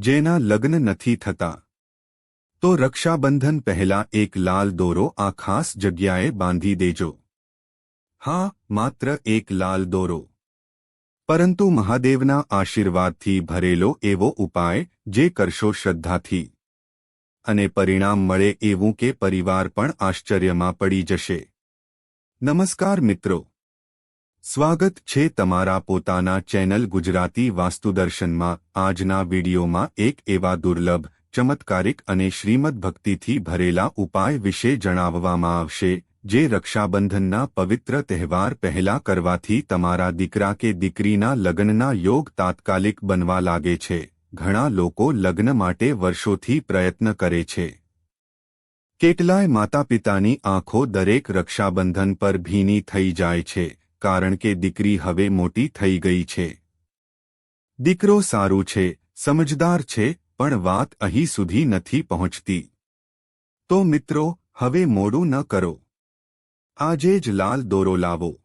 જેના લગ્ન નથી થતા. તો રક્ષાબંધન પહેલા એક લાલ દોરો આ ખાસ જગ્યાએ બાંધી દેજો. હા, માત્ર એક લાલ દોરો. પરંતુ મહાદેવના આશીર્વાદથી ભરેલો એવો ઉપાય, જે કરશો શ્રદ્ધાથી. અને પરિણામ મળે એવું કે પરિવાર પણ આશ્ચર્યમાં પડી જશે. નમસ્કાર મિત્રો. સ્વાગત છે તમારા પોતાના ચેનલ ગુજરાતી વાસ્તુદર્શનમાં. આજના વિડીયોમાં એક એવા દુર્લભ, ચમત્કારિક અને શ્રીમદ ભક્તિથી ભરેલા ઉપાય વિશે જણાવવામાં આવશે, જે રક્ષાબંધનના પવિત્ર તહેવાર પહેલા કરવાથી તમારા દીકરા કે દીકરીના લગ્નના યોગ તાત્કાલિક બનવા લાગે છે. ઘણા લોકો લગ્ન માટે વર્ષોથી પ્રયત્ન કરે છે. કેટલાય માતાપિતાની આંખો દરેક રક્ષાબંધન પર ભીની થઈ જાય છે. કારણ કે દીકરી હવે મોટી થઈ ગઈ છે. દીકરો સારું છે, સમજદાર છે, પણ વાત અહીં સુધી નથી પહોંચતી. તો મિત્રો, હવે મોડું ન કરો. આજે જ લાલ દોરો લાવો.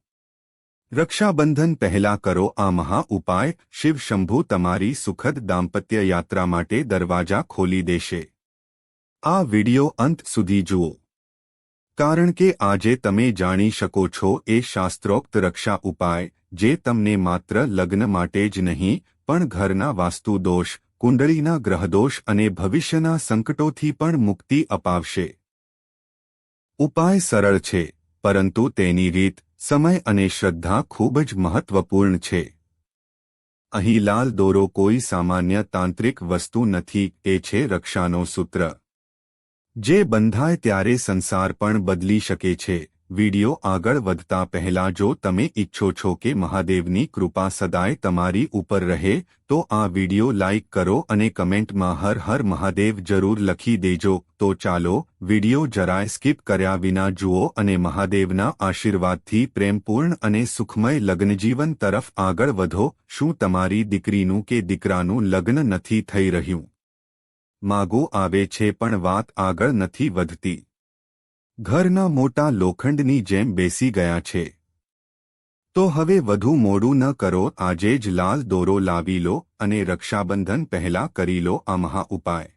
રક્ષાબંધન પહેલા કરો આ મહા ઉપાય, શિવ શંભુ તમારી સુખદ દાંપત્ય યાત્રા માટે દરવાજા ખોલી દેશે. આ વિડિયો અંત સુધી જુઓ. કારણ કે આજે તમે જાણી શકો છો એ શાસ્ત્રોક્ત રક્ષા ઉપાય, જે તમને માત્ર લગ્ન માટે જ નહીં, પણ ઘરના વાસ્તુદોષ, કુંડળીના ગ્રહદોષ અને ભવિષ્યના સંકટોથી પણ મુક્તિ અપાવશે. ઉપાય સરળ છે, પરંતુ તેની રીત, સમય અને શ્રદ્ધા ખૂબ જ મહત્વપૂર્ણ છે. અહીં લાલ દોરો કોઈ સામાન્ય તાંત્રિક વસ્તુ નથી, એ છે રક્ષાનો સૂત્ર. જે બંધાય ત્યારે સંસાર પણ બદલી શકે છે. વિડિયો આગળ વધતા પહેલા જો તમે ઈચ્છો છો કે મહાદેવની કૃપા સદાય તમારી ઉપર રહે, તો આ વિડિયો લાઇક કરો અને કમેન્ટમાં હર હર મહાદેવ જરૂર લખી દેજો. તો ચાલો, વિડિયો જરાય સ્કીપ કર્યા વિના જુઓ અને મહાદેવના આશીર્વાદથી પ્રેમપૂર્ણ અને સુખમય લગ્નજીવન તરફ આગળ વધો. શું તમારી દીકરીનું કે દીકરાનું લગ્ન નથી થઈ રહ્યું? માગો આવે છે પણ વાત આગળ નથી વધતી. ઘરના મોટા લોખંડની જેમ બેસી ગયા છે. તો હવે વધુ મોડું ન કરો, આજે જ લાલ દોરો લાવી લો અને રક્ષાબંધન પહેલા કરી લો આ મહા ઉપાય.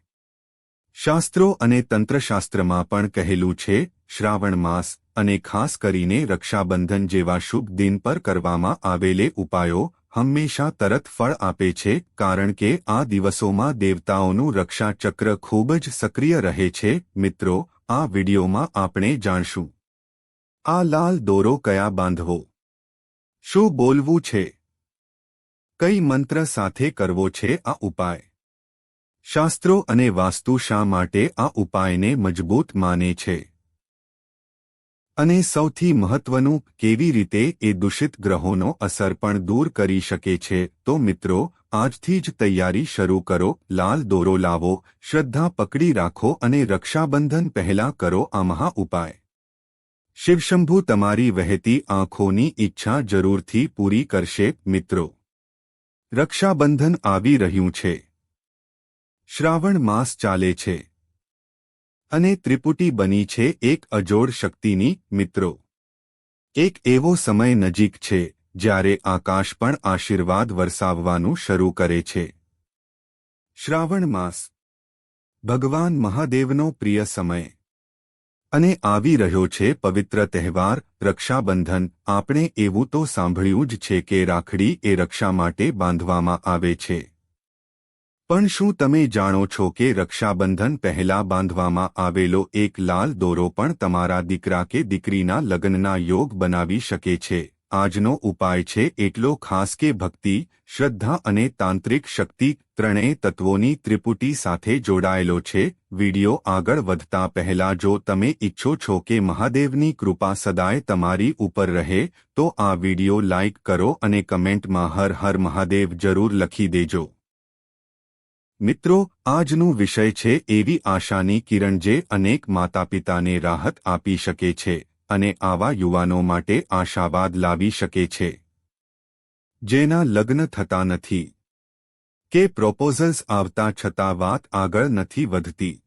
શાસ્ત્રો અને તંત્રશાસ્ત્રમાં પણ કહેલું છે, શ્રાવણ માસ, અને ખાસ કરીને રક્ષાબંધન જેવા શુભ દિન પર કરવામાં આવેલે ઉપાયો હંમેશા તરત ફળ આપે છે, કારણ કે આ દિવસોમાં દેવતાઓનું રક્ષાચક્ર ખૂબ જ સક્રિય રહે છે. મિત્રો, આ વિડિયોમાં આપણે જાણશું. આ લાલ દોરો કયા બાંધવો? શું બોલવું છે? કઈ મંત્ર સાથે કરવો છે આ ઉપાય? શાસ્ત્રો અને વાસ્તુ શા માટે આ ઉપાયને મજબૂત માને છે? અને સૌથી મહત્વનું, કેવી રીતે એ દૂષિત ગ્રહોનો અસર પણ દૂર કરી શકે છે, તો મિત્રો, આજથી જ તૈયારી શરૂ કરો, લાલ દોરો લાવો, શ્રદ્ધા પકડી રાખો અને રક્ષાબંધન પહેલા કરો આ મહા ઉપાય. શિવશંભુ તમારી વહેતી આંખોની ઈચ્છા જરૂરથી પૂરી કરશે, મિત્રો. રક્ષાબંધન આવી રહ્યું છે. શ્રાવણ માસ ચાલે છે. અને ત્રિપુટી બની છે એક અજોડ શક્તિની, મિત્રો. એક એવો સમય નજીક છે, જ્યારે આકાશ પણ આશીર્વાદ વરસાવવાનું શરૂ કરે છે. શ્રાવણ માસ. ભગવાન મહાદેવનો પ્રિય સમય. અને આવી રહ્યો છે પવિત્ર તહેવાર, રક્ષાબંધન. આપણે એવું તો સાંભળ્યું જ છે કે રાખડી એ રક્ષા માટે બાંધવામાં આવે છે. પણ શું તમે જાણો છો કે રક્ષાબંધન પહેલા બાંધવામાં આવેલો એક લાલ દોરો પણ તમારા દીકરા કે દીકરીના લગ્નના યોગ બનાવી શકે છે? આજનો ઉપાય છે એટલો ખાસ કે ભક્તિ, શ્રદ્ધા અને તાંત્રિક શક્તિ ત્રણેય તત્વોની ત્રિપુટી સાથે જોડાયેલો છે. વિડિયો આગળ વધતા પહેલા જો તમે ઈચ્છો છો કે મહાદેવની કૃપા સદાય તમારી ઉપર રહે, તો આ વિડિયો લાઇક કરો અને કમેન્ટમાં હર હર મહાદેવ જરૂર લખી દેજો. મિત્રો, આજનું વિષય છે એવી આશાની કિરણ જે અનેક માતાપિતાને રાહત આપી શકે છે અને આવા યુવાનો માટે આશાવાદ લાવી શકે છે. જેના લગ્ન થતા નથી. કે પ્રોપોઝલ્સ આવતા છતાં વાત આગળ નથી વધતી.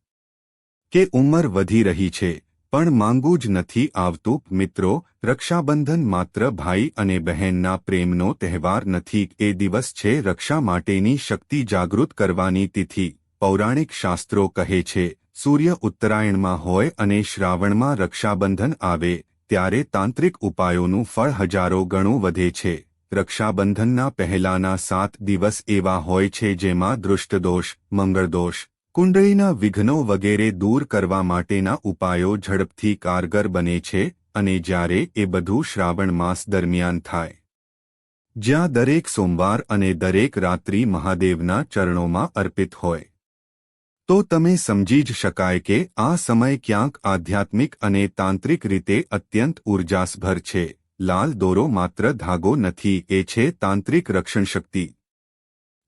કે ઉંમર વધી રહી છે. પણ માંગુ જ નથી આવતું. મિત્રો, રક્ષાબંધન માત્ર ભાઈ અને બહેનના પ્રેમનો તહેવાર નથી. એ દિવસ છે રક્ષા માટેની શક્તિ જાગૃત કરવાની તિથિ. પૌરાણિક શાસ્ત્રો કહે છે, સૂર્ય ઉત્તરાયણમાં હોય અને શ્રાવણમાં રક્ષાબંધન આવે, ત્યારે તાંત્રિક ઉપાયોનું ફળ હજારો ગણું વધે છે. રક્ષાબંધનના પહેલાના સાત દિવસ એવા હોય છે જેમાં દૃષ્ટદોષ, મંગળદોષ કુંડળીના વિઘ્નો વગેરે દૂર કરવા માટેના ઉપાયો ઝડપથી કારગર બને છે અને જ્યારે એ બધું શ્રાવણ માસ દરમિયાન થાય. જ્યાં દરેક સોમવાર અને દરેક રાત્રિ મહાદેવના ચરણોમાં અર્પિત હોય. તો તમે સમજી જ શકાય કે આ સમય ક્યાંક આધ્યાત્મિક અને તાંત્રિક રીતે અત્યંત ઉર્જાસભર છે. લાલ દોરો માત્ર ધાગો નથી, એ છે તાંત્રિક રક્ષણ શક્તિ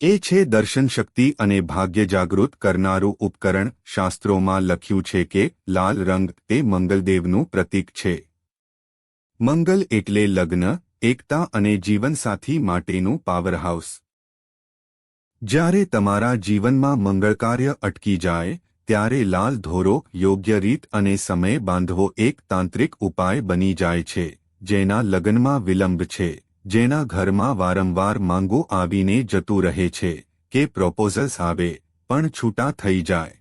એ છે દર્શન શક્તિ અને ભાગ્ય જાગૃત કરનારું ઉપકરણ. શાસ્ત્રોમાં લખ્યું છે કે લાલ રંગ તે મંગલદેવનું પ્રતીક છે. મંગલ એટલે લગ્ન, એકતા અને જીવનસાથી માટેનું પાવરહાઉસ જ્યારે તમારા જીવનમાં મંગળકાર્ય અટકી જાય, ત્યારે લાલ ધોરો યોગ્ય રીત અને સમય બાંધવો એક તાંત્રિક ઉપાય બની જાય છે, જેના લગ્નમાં વિલંબ છે. જેના ઘરમાં વારંવાર માંગો આવીને જતું રહે છે કે પ્રોપોઝલ્સ આવે, પણ છૂટા થઈ જાય.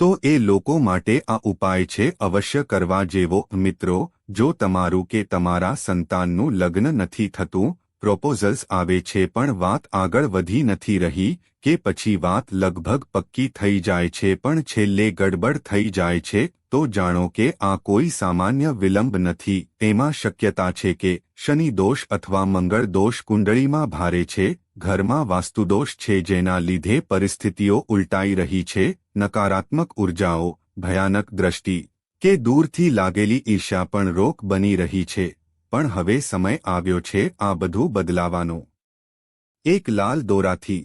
તો એ લોકો માટે આ ઉપાય છે અવશ્ય કરવા જેવો, મિત્રો, જો તમારું કે તમારા સંતાનનું લગ્ન નથી થતું પ્રોપોઝલ્સ આવે છે પણ વાત આગળ વધી નથી રહી કે પછી વાત લગભગ પક્કી થઈ જાય છે પણ છેલ્લે ગડબડ થઈ જાય છે, તો જાણો કે આ કોઈ સામાન્ય વિલંબ નથી. તેમાં શક્યતા છે કે શનિ દોષ અથવા મંગળ દોષ કુંડળીમાં ભારે છે, ઘરમાં વાસ્તુદોષ છે જેના લીધે પરિસ્થિતિઓ ઉલટાઈ રહી છે, નકારાત્મક ઉર્જાઓ, ભયાનક દ્રષ્ટિ કે દૂરથી લાગેલી ઈર્ષા પણ રોક બની રહી છે. પણ હવે સમય આવ્યો છે આ બધું બદલાવાનો. એક લાલ દોરાથી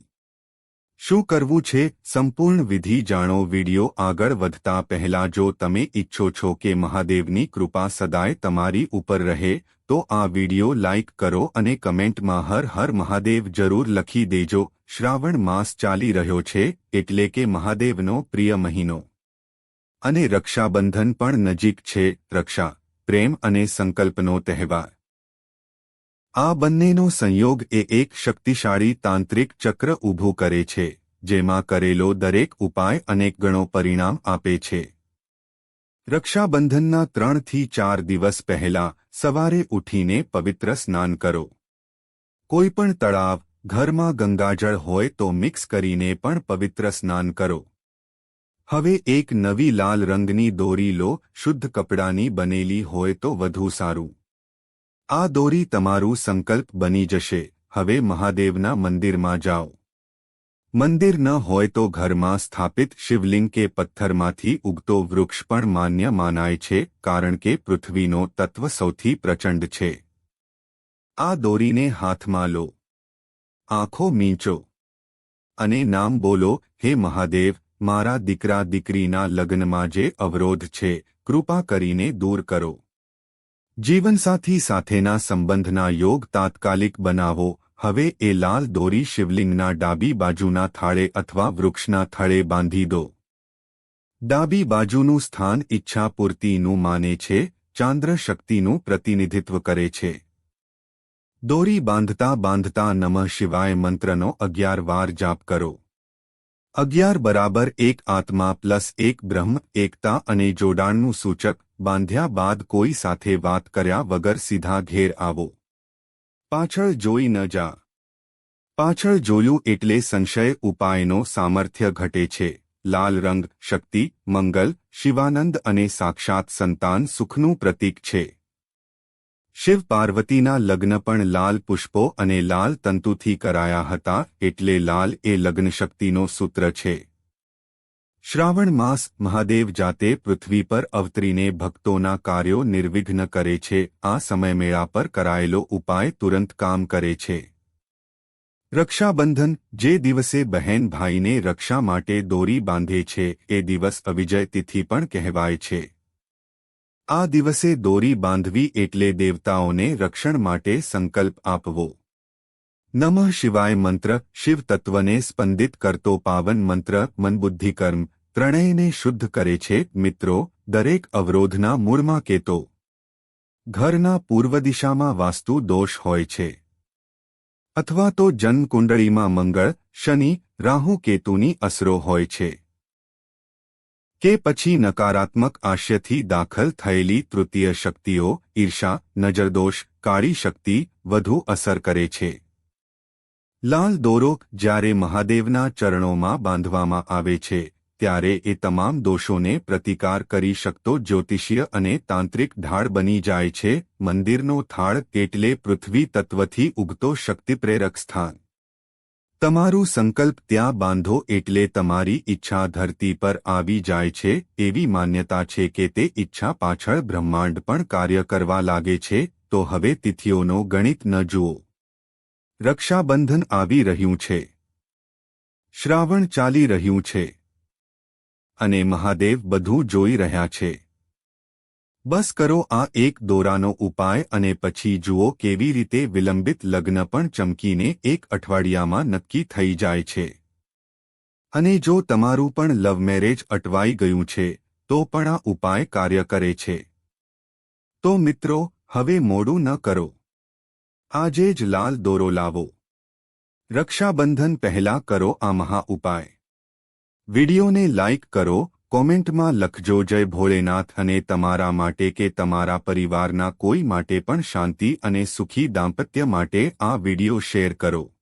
શું કરવું છે? સંપૂર્ણ વિધિ જાણો. વિડિયો આગળ વધતા પહેલા જો તમે ઈચ્છો છો કે મહાદેવની કૃપા સદાય તમારી ઉપર રહે, તો આ વિડિયો લાઇક કરો અને કમેન્ટમાં હર હર મહાદેવ જરૂર લખી દેજો. શ્રાવણ માસ ચાલી રહ્યો છે, એટલે કે મહાદેવનો પ્રિય મહિનો. અને રક્ષાબંધન પણ નજીક છે. રક્ષા, પ્રેમ અને સંકલ્પનો તહેવાર. આ બંનેનો સંયોગ એ એક શક્તિશાળી તાંત્રિક ચક્ર ઊભું કરે છે, જેમાં કરેલો દરેક ઉપાય અનેક ગણો પરિણામ આપે છે. રક્ષાબંધનના ત્રણથી ચાર દિવસ પહેલા સવારે ઉઠીને પવિત્ર સ્નાન કરો. કોઈપણ તળાવ, ઘરમાં ગંગાજળ હોય તો મિક્સ કરીને પણ પવિત્ર સ્નાન કરો. હવે એક નવી લાલ રંગની દોરી લો, શુદ્ધ કપડાની બનેલી હોય તો વધુ સારું. આ દોરી તમારું સંકલ્પ બની જશે. હવે મહાદેવના મંદિરમાં જાઓ. મંદિર ન હોય તો ઘરમાં સ્થાપિત શિવલિંગ કે પથ્થરમાંથી ઉગતો વૃક્ષ પણ માન્ય માનાય છે, કારણ કે પૃથ્વીનો તત્વ સૌથી પ્રચંડ છે. આ દોરીને હાથમાં લો. આંખો મીંચો. અને નામ બોલો, હે મહાદેવ, મારા દીકરા દીકરીના લગ્નમાં જે અવરોધ છે, કૃપા કરીને દૂર કરો. જીવનસાથી સાથેના સંબંધના યોગ તાત્કાલિક બનાવો. હવે એ લાલ દોરી શિવલિંગના ડાબી બાજુના થાળે અથવા વૃક્ષના થળે બાંધી દો. ડાબી બાજુનું સ્થાન ઈચ્છાપૂર્તિનું માને છે, ચાંદ્ર શક્તિનું પ્રતિનિધિત્વ કરે છે. દોરી બાંધતા બાંધતા નમઃ શિવાય મંત્રનો અગિયાર વાર જાપ કરો. અગિયાર બરાબર એક આત્મા પ્લસ એક બ્રહ્મ, એકતા અને જોડાણનું સૂચક બાંધ્યા બાદ કોઈ સાથે વાત કર્યા વગર સીધા ઘેર આવો. પાછળ જોઈ ન જા. પાછળ જોયું એટલે સંશય ઉપાયનો સામર્થ્ય ઘટે છે. લાલ રંગ, શક્તિ, મંગલ, શિવાનંદ અને સાક્ષાત સંતાન સુખનું પ્રતીક છે. શિવ પાર્વતીના લગ્ન પણ લાલ પુષ્પો અને લાલ તંતુથી કરાયા હતા એટલે લાલ એ લગ્નશક્તિનો સૂત્ર છે. શ્રાવણ માસ મહાદેવ જાતે પૃથ્વી પર અવતરીને ભક્તોના કાર્યો નિર્વિઘ્ન કરે છે. આ સમયમેળા પર કરાયેલો ઉપાય તુરંત કામ કરે છે. રક્ષાબંધન, જે દિવસે બહેન ભાઈને રક્ષા માટે દોરી બાંધે છે, એ દિવસ અવિજય તિથિ પણ કહેવાય છે. આ દિવસે દોરી બાંધવી એટલે દેવતાઓને રક્ષણ માટે સંકલ્પ આપવો. નમઃ શિવાય મંત્ર, શિવ તત્વને સ્પંદિત કરતો પાવન મંત્ર મનબુદ્ધિકર્મ ત્રણેયને શુદ્ધ કરે છે, મિત્રો, દરેક અવરોધના મૂળમાં કેતો. ઘરના પૂર્વ દિશામાં વાસ્તુ દોષ હોય છે. અથવા તો જન્મકુંડળીમાં મંગળ, શનિ, રાહુ કેતુની અસરો હોય છે. કે પછી નકારાત્મક આશ્યથી દાખલ થયેલી તૃતીય શક્તિઓ, ઈર્ષા, નજરદોષ, કાળી શક્તિ, વધુ અસર કરે છે. લાલ દોરો જ્યારે મહાદેવના ચરણોમાં બાંધવામાં આવે છે, ત્યારે એ તમામ દોષોને પ્રતિકાર કરી શકતો જ્યોતિષીય અને તાંત્રિક ઢાળ બની જાય છે, મંદિરનો થાળ એટલે પૃથ્વી તત્વથી ઉગતો શક્તિપ્રેરક સ્થાન. તમારું સંકલ્પ ત્યાં બાંધો એટલે તમારી ઈચ્છા ધરતી પર આવી જાય છે, એવી માન્યતા છે કે તે ઈચ્છા પાછળ બ્રહ્માંડ પણ કાર્ય કરવા લાગે છે, તો હવે તિથિઓનો ગણિત ન જુઓ. રક્ષાબંધન આવી રહ્યું છે. શ્રાવણ ચાલી રહ્યું છે. અને મહાદેવ બધું જોઈ રહ્યા છે. બસ કરો આ એક દોરાનો ઉપાય અને પછી જુઓ કેવી રીતે વિલંબિત લગ્ન પણ ચમકીને એક અઠવાડિયામાં નક્કી થઈ જાય છે. અને જો તમારું પણ લવ મેરેજ અટવાઈ ગયું છે, તો પણ આ ઉપાય કાર્ય કરે છે. તો મિત્રો, હવે મોડું ન કરો. આજે જ લાલ દોરો લાવો. રક્ષાબંધન પહેલા કરો આ મહા ઉપાય. વિડિયોને લાઇક કરો, કોમેન્ટમાં લખજો જય ભોળેનાથ અને તમારા માટે કે તમારા પરિવારના કોઈ માટે પણ શાંતિ અને સુખી દાંપત્ય માટે આ વિડિયો શેર કરો.